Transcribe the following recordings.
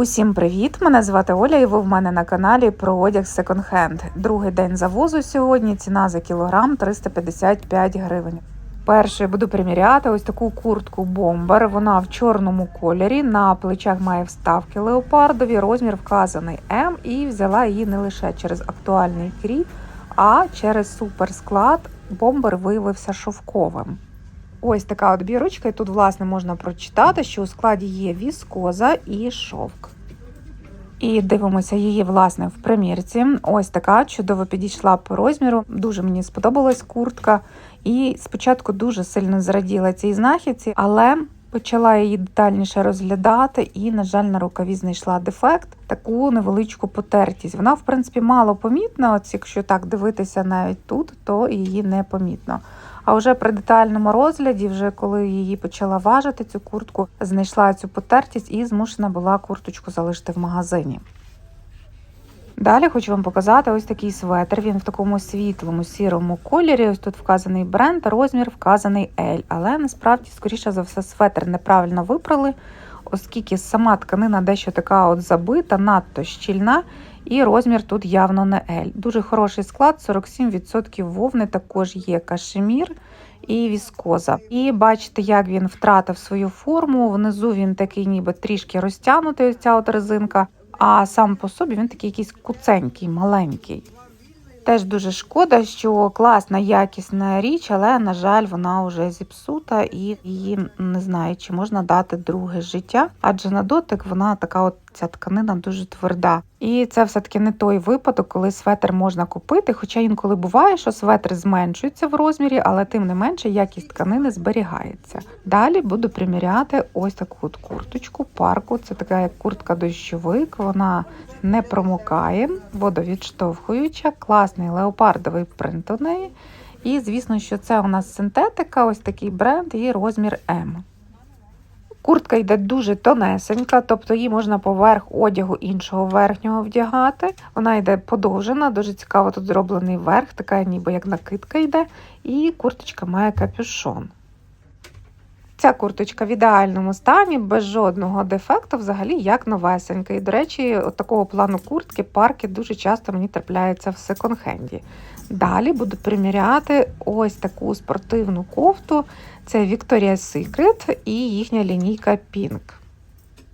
Усім привіт! Мене звати Оля, і ви в мене на каналі про одяг секонд-хенд. Другий день завозу сьогодні. Ціна за кілограм 355 гривень. Перше буду приміряти ось таку куртку бомбер. Вона в чорному кольорі. На плечах має вставки леопардові. Розмір вказаний М. І взяла її не лише через актуальний крій, а через суперсклад. Бомбер виявився шовковим. Ось така от бірочка, і тут, власне, можна прочитати, що у складі є віскоза і шовк. І дивимося її, власне, в примірці. Ось така чудово підійшла по розміру. Дуже мені сподобалась куртка. І спочатку дуже сильно зраділа цій знахідці, але почала її детальніше розглядати, і, на жаль, на рукаві знайшла дефект, таку невеличку потертість. Вона, в принципі, мало помітна. От якщо так дивитися навіть тут, то її не помітно. А вже при детальному розгляді, вже коли її почала важити, цю куртку, знайшла цю потертість і змушена була курточку залишити в магазині. Далі хочу вам показати ось такий светр. Він в такому світлому сірому кольорі. Ось тут вказаний бренд, розмір вказаний L. Але насправді, скоріше за все, светр неправильно випрали, оскільки сама тканина дещо така от забита, надто щільна, і розмір тут явно не L. Дуже хороший склад, 47% вовни, також є кашемір і віскоза. І бачите, як він втратив свою форму. Внизу він такий, ніби трішки розтягнутий, ось ця от резинка, а сам по собі він такий якийсь куценький, маленький. Теж дуже шкода, що класна, якісна річ, але, на жаль, вона вже зіпсута і її не знаю, чи можна дати друге життя, адже на дотик вона така от ця тканина дуже тверда. І це все-таки не той випадок, коли светр можна купити. Хоча інколи буває, що светр зменшується в розмірі, але тим не менше якість тканини зберігається. Далі буду приміряти ось таку от курточку, парку. Це така як куртка дощовик, вона не промокає, водовідштовхуюча, класний леопардовий принт у неї. І, звісно, що це у нас синтетика, ось такий бренд і розмір М. Куртка йде дуже тонесенька, тобто її можна поверх одягу іншого верхнього вдягати. Вона йде подовжена, дуже цікаво тут зроблений верх, така ніби як накидка йде, і курточка має капюшон. Ця курточка в ідеальному стані, без жодного дефекту, взагалі як новесенька. І, до речі, от такого плану куртки, парки дуже часто мені трапляються в секонд-хенді. Далі буду приміряти ось таку спортивну кофту. Це Victoria's Secret і їхня лінійка Pink.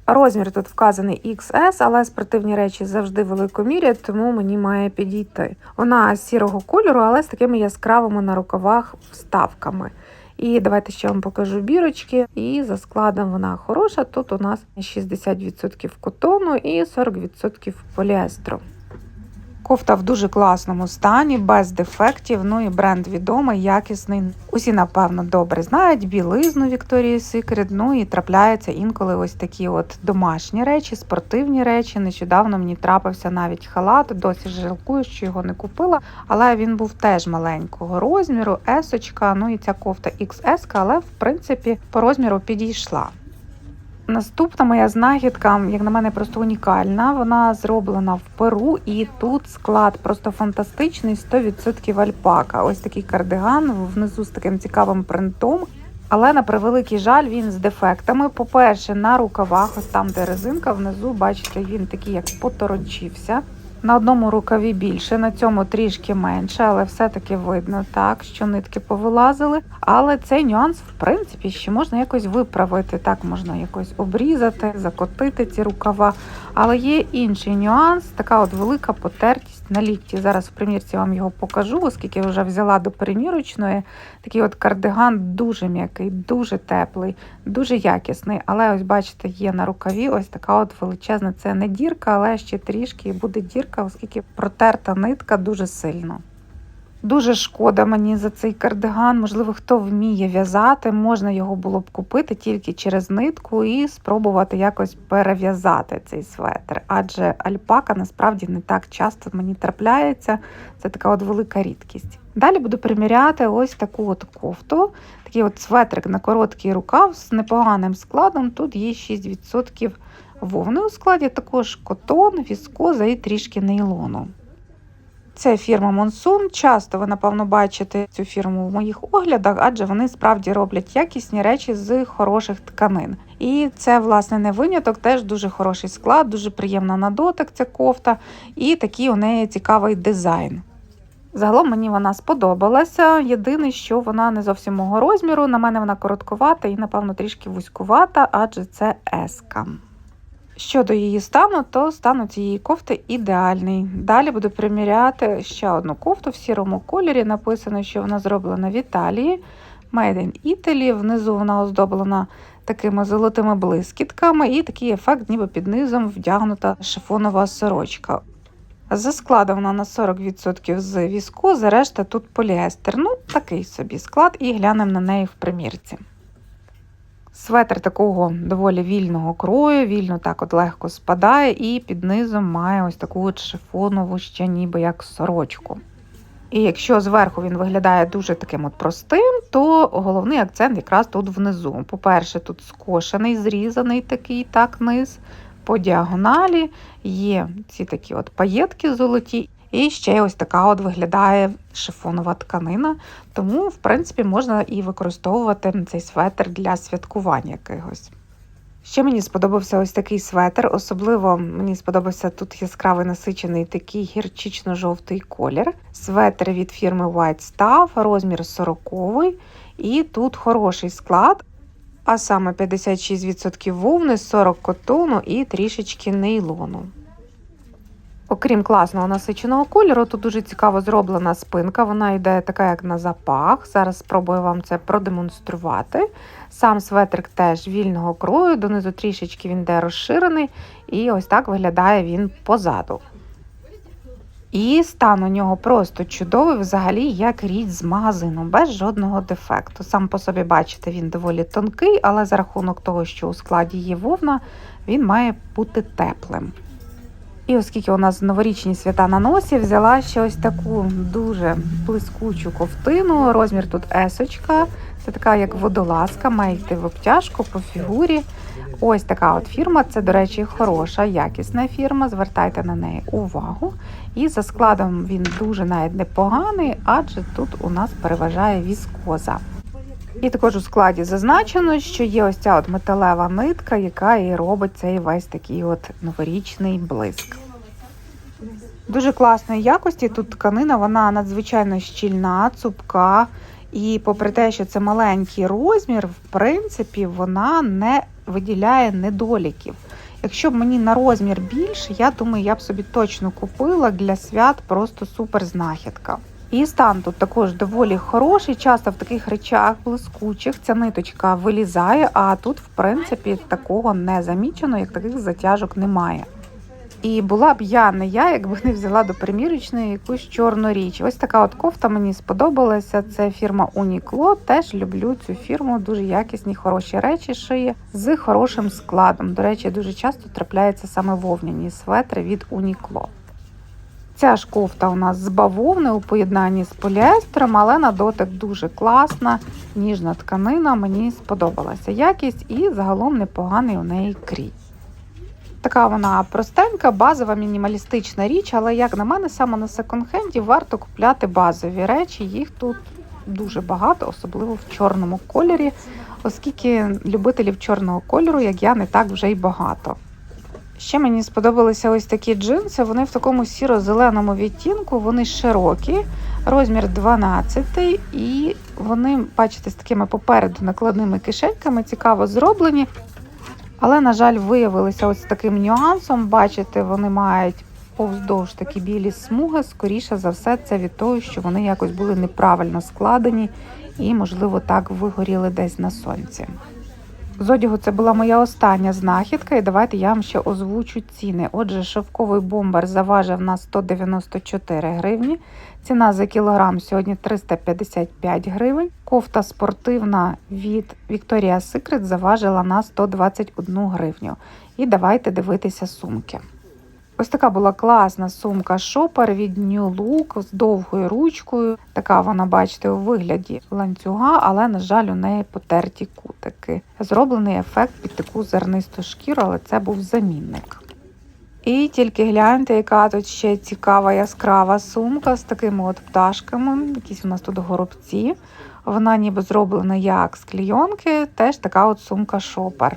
Розмір тут вказаний XS, але спортивні речі завжди великомірять, тому мені має підійти. Вона сірого кольору, але з такими яскравими на рукавах вставками. І давайте ще вам покажу бірочки. І за складом вона хороша. Тут у нас 60% котону і 40% поліестру. Кофта в дуже класному стані, без дефектів. Ну і бренд відомий, якісний. Усі, напевно, добре знають білизну Victoria's Secret, Ну і трапляються інколи ось такі от домашні речі, спортивні речі. Нещодавно мені трапився навіть халат. Досі жалкую, що його не купила. Але він був теж маленького розміру, есочка. Ну і ця кофта XS, але в принципі по розміру підійшла. Наступна моя знахідка, як на мене, просто унікальна. Вона зроблена в Перу, і тут склад просто фантастичний: 100% альпака. Ось такий кардиган внизу з таким цікавим принтом. Але на превеликий жаль, він з дефектами. По-перше, на рукавах, ось там, де резинка, внизу, бачите, він такий, як поторочився. На одному рукаві більше, на цьому трішки менше, але все-таки видно так, що нитки повилазили. Але цей нюанс, в принципі, ще можна якось виправити. Так, можна якось обрізати, закотити ці рукава. Але є інший нюанс, така от велика потертість на лікті. Зараз в примірці вам його покажу, оскільки вже взяла до примірочної. Такий от кардиган дуже м'який, дуже теплий, дуже якісний. Але ось, бачите, є на рукаві ось така от величезна. Це не дірка, але ще трішки і буде дірка, оскільки протерта нитка дуже сильно. Дуже шкода мені за цей кардиган. Можливо, хто вміє в'язати, можна його було б купити тільки через нитку і спробувати якось перев'язати цей светр. Адже альпака насправді не так часто мені трапляється. Це така от велика рідкість. Далі буду приміряти ось таку от кофту. Такий от светрик на короткий рукав з непоганим складом. Тут є 6% вовни у складі, також котон, віскоза і трішки нейлону. Це фірма Монсун. Часто ви, напевно, бачите цю фірму в моїх оглядах, адже вони справді роблять якісні речі з хороших тканин. І це, власне, не виняток, теж дуже хороший склад, дуже приємна на дотик ця кофта, і такий у неї цікавий дизайн. Загалом мені вона сподобалася. Єдине, що вона не зовсім мого розміру. На мене вона коротковата і, напевно, трішки вузькувата, адже це еска. Щодо її стану, то стан цієї кофти ідеальний. Далі буду приміряти ще одну кофту в сірому кольорі. Написано, що вона зроблена в Італії. Made in Italy. Внизу вона оздоблена такими золотими блискітками, і такий ефект, ніби під низом вдягнута шифонова сорочка. За складом вона на 40% з візкози, решта тут поліестер. Ну, такий собі склад, і глянемо на неї в примірці. Светр такого доволі вільного крою, вільно так от легко спадає, і під низом має ось таку от шифонову ще ніби як сорочку. І якщо зверху він виглядає дуже таким от простим, то головний акцент якраз тут внизу. По-перше, тут скошений, зрізаний такий так низ. По діагоналі є ці такі от паєтки золоті, і ще ось така от виглядає шифонова тканина. Тому, в принципі, можна і використовувати цей светр для святкувань якихось. Ще мені сподобався ось такий светр, особливо мені сподобався тут яскравий насичений такий гірчично-жовтий колір. Светр від фірми White Stuff, розмір 40 і тут хороший склад, а саме 56% вовни, 40 котону і трішечки нейлону. Окрім класного насиченого кольору, тут дуже цікаво зроблена спинка. Вона йде така, як на запах. Зараз спробую вам це продемонструвати. Сам светрик теж вільного крою, донизу трішечки він йде розширений, і ось так виглядає він позаду. І стан у нього просто чудовий, взагалі, як річ з магазину, без жодного дефекту. Сам по собі, бачите, він доволі тонкий, але за рахунок того, що у складі є вовна, він має бути теплим. І оскільки у нас новорічні свята на носі, взяла ще ось таку дуже блискучу ковтину. Розмір тут есочка. Це така як водолазка, має йти в обтяжку по фігурі. Ось така от фірма. Це, до речі, хороша, якісна фірма. Звертайте на неї увагу. І за складом він дуже навіть непоганий, адже тут у нас переважає віскоза. І також у складі зазначено, що є ось ця от металева нитка, яка і робить цей весь такий от новорічний блиск. Дуже класної якості тут тканина, вона надзвичайно щільна, цупка. І попри те, що це маленький розмір, в принципі, вона не виділяє недоліків. Якщо б мені на розмір більше, я думаю, я б собі точно купила для свят просто супер знахідка. І стан тут також доволі хороший. Часто в таких речах блискучих ця ниточка вилізає, а тут, в принципі, такого не замічено, як таких затяжок немає. І була б я не я, якби не взяла до примірочної якусь чорну річ. Ось така от кофта мені сподобалася. Це фірма Uniqlo. Теж люблю цю фірму. Дуже якісні, хороші речі шиє з хорошим складом. До речі, дуже часто трапляються саме вовняні светри від Uniqlo. Ця ж кофта у нас з бавовни у поєднанні з поліестером, але на дотик дуже класна, ніжна тканина. Мені сподобалася якість і загалом непоганий у неї крій. Така вона простенька, базова, мінімалістична річ, але, як на мене, саме на секонд-хенді варто купляти базові речі. Їх тут дуже багато, особливо в чорному кольорі, оскільки любителів чорного кольору, як я, не так вже й багато. Ще мені сподобалися ось такі джинси. Вони в такому сіро-зеленому відтінку, вони широкі, розмір 12 і вони, бачите, з такими попереду накладними кишеньками, цікаво зроблені. Але, на жаль, виявилися ось таким нюансом. Бачите, вони мають повздовж такі білі смуги. Скоріше за все, це від того, що вони якось були неправильно складені і, можливо, так вигоріли десь на сонці. З одягу це була моя остання знахідка, і давайте я вам ще озвучу ціни. Отже, шовковий бомбер заважив на 194 гривні. Ціна за кілограм сьогодні 355 гривень. Кофта спортивна від Victoria's Secret заважила на 121 гривню. І давайте дивитися сумки. Ось така була класна сумка шопер від New Look з довгою ручкою. Така вона, бачите, у вигляді ланцюга, але, на жаль, у неї потерті кутики. Зроблений ефект під таку зернисту шкіру, але це був замінник. І тільки гляньте, яка тут ще цікава яскрава сумка з такими от пташками. Якісь у нас тут горобці. Вона ніби зроблена як з клійонки, теж така от сумка шопер.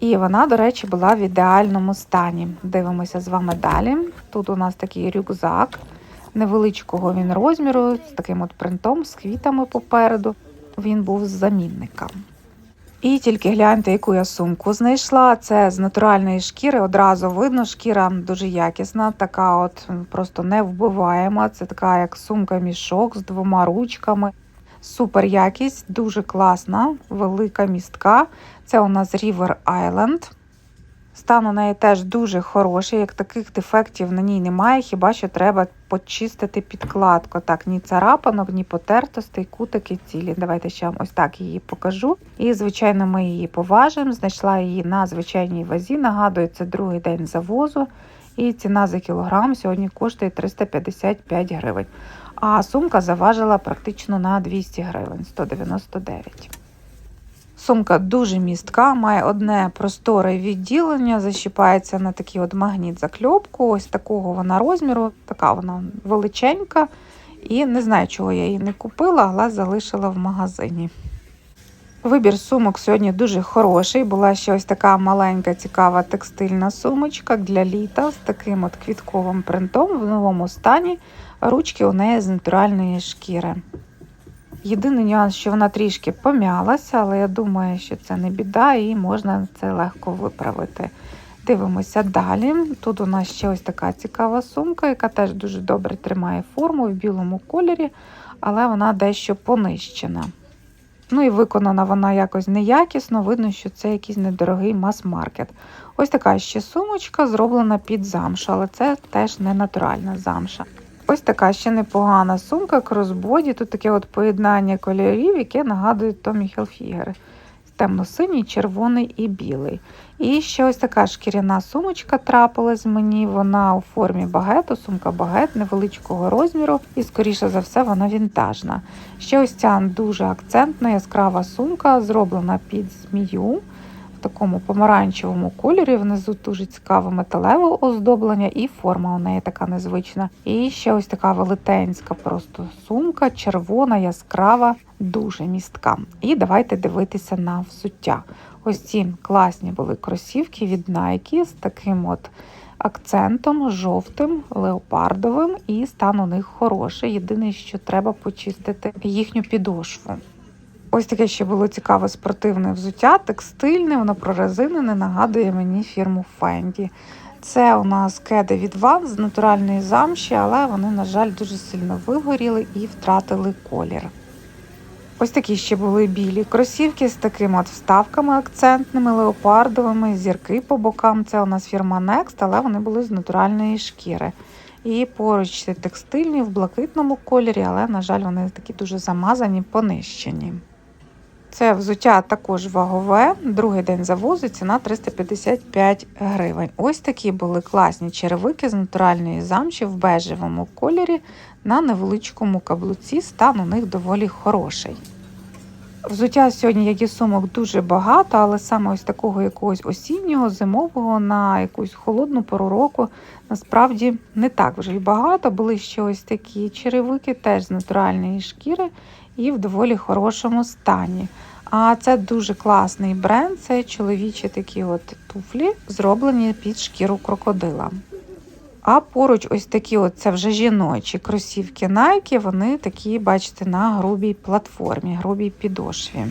І вона, до речі, була в ідеальному стані. Дивимося з вами далі. Тут у нас такий рюкзак, невеличкого він розміру, з таким от принтом, з квітами попереду. Він був з замінником. І тільки гляньте, яку я сумку знайшла. Це з натуральної шкіри. Одразу видно, шкіра дуже якісна, така от просто не вбиваєма. Це така як сумка-мішок з двома ручками. Супер якість, дуже класна, велика містка. Це у нас River Island. Стан у неї теж дуже хороший, як таких дефектів на ній немає, хіба що треба почистити підкладку. Так, ні царапанок, ні потертостей, кутики цілі. Давайте ще вам ось так її покажу. І, звичайно, ми її поважимо. Знайшла її на звичайній вазі. Нагадую, це другий день завозу. І ціна за кілограм сьогодні коштує 355 гривень. А сумка заважила практично на 200 гривень 199. Сумка дуже містка, має одне просторе відділення, защіпається на такий от магніт закльопку. Ось такого вона розміру, така вона величенька. І не знаю, чого я її не купила, але залишила в магазині. Вибір сумок сьогодні дуже хороший. Була ще ось така маленька, цікава текстильна сумочка для літа з таким от квітковим принтом в новому стані. Ручки у неї з натуральної шкіри. Єдиний нюанс, що вона трішки пом'ялася, але я думаю, що це не біда і можна це легко виправити. Дивимося далі. Тут у нас ще ось така цікава сумка, яка теж дуже добре тримає форму в білому кольорі, але вона дещо понищена. Ну і виконана вона якось неякісно, видно, що це якийсь недорогий мас-маркет. Ось така ще сумочка, зроблена під замшу, але це теж не натуральна замша. Ось така ще непогана сумка кросбоді. Тут таке от поєднання кольорів, яке нагадує Томі Хелфігер. Темно-синій, червоний і білий. І ще ось така шкіряна сумочка трапилась мені. Вона у формі багету, сумка багет невеличкого розміру, і, скоріше за все, вона вінтажна. Ще ось ця дуже акцентна, яскрава сумка, зроблена під змію такому помаранчевому кольорі. Внизу дуже цікаве металеве оздоблення, і форма у неї така незвична. І ще ось така велетенська просто сумка, червона, яскрава, дуже містка. І давайте дивитися на взуття. Ось ці класні були кросівки від Nike з таким от. Акцентом жовтим, леопардовим, і стан у них хороший. Єдине, що треба почистити їхню підошву. Ось таке ще було цікаве спортивне взуття, текстильне, воно прорезинене, нагадує мені фірму Fendi. Це у нас кеди від Ван з натуральної замші, але вони, на жаль, дуже сильно вигоріли і втратили колір. Ось такі ще були білі кросівки з такими от вставками акцентними, леопардовими, зірки по бокам. Це у нас фірма Next, але вони були з натуральної шкіри. І поруч текстильні в блакитному кольорі, але, на жаль, вони такі дуже замазані, понищені. Це взуття також вагове, другий день завозу, ціна 355 гривень. Ось такі були класні черевики з натуральної замші в бежевому кольорі на невеличкому каблуці. Стан у них доволі хороший. Взуття сьогодні, як і сумок, дуже багато, але саме ось такого якогось осіннього, зимового на якусь холодну пору року насправді не так вже й багато. Були ще ось такі черевики, теж з натуральної шкіри і в доволі хорошому стані. А це дуже класний бренд. Це чоловічі такі от туфлі, зроблені під шкіру крокодила. А поруч ось такі от це вже жіночі кросівки Nike, вони такі, бачите, на грубій платформі, грубій підошві.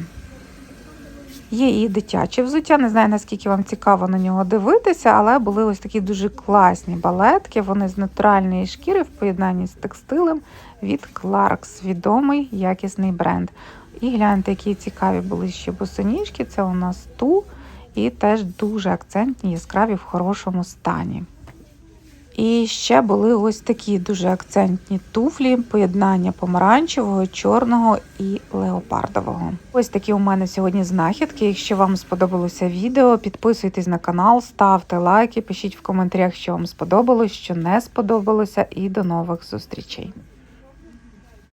Є і дитяче взуття, не знаю, наскільки вам цікаво на нього дивитися, але були ось такі дуже класні балетки. Вони з натуральної шкіри в поєднанні з текстилем від Clarks, відомий якісний бренд. І гляньте, які цікаві були ще босоніжки. Це у нас ту, і теж дуже акцентні, яскраві в хорошому стані. І ще були ось такі дуже акцентні туфлі, поєднання помаранчевого, чорного і леопардового. Ось такі у мене сьогодні знахідки. Якщо вам сподобалося відео, підписуйтесь на канал, ставте лайки, пишіть в коментарях, що вам сподобалось, що не сподобалося, і до нових зустрічей.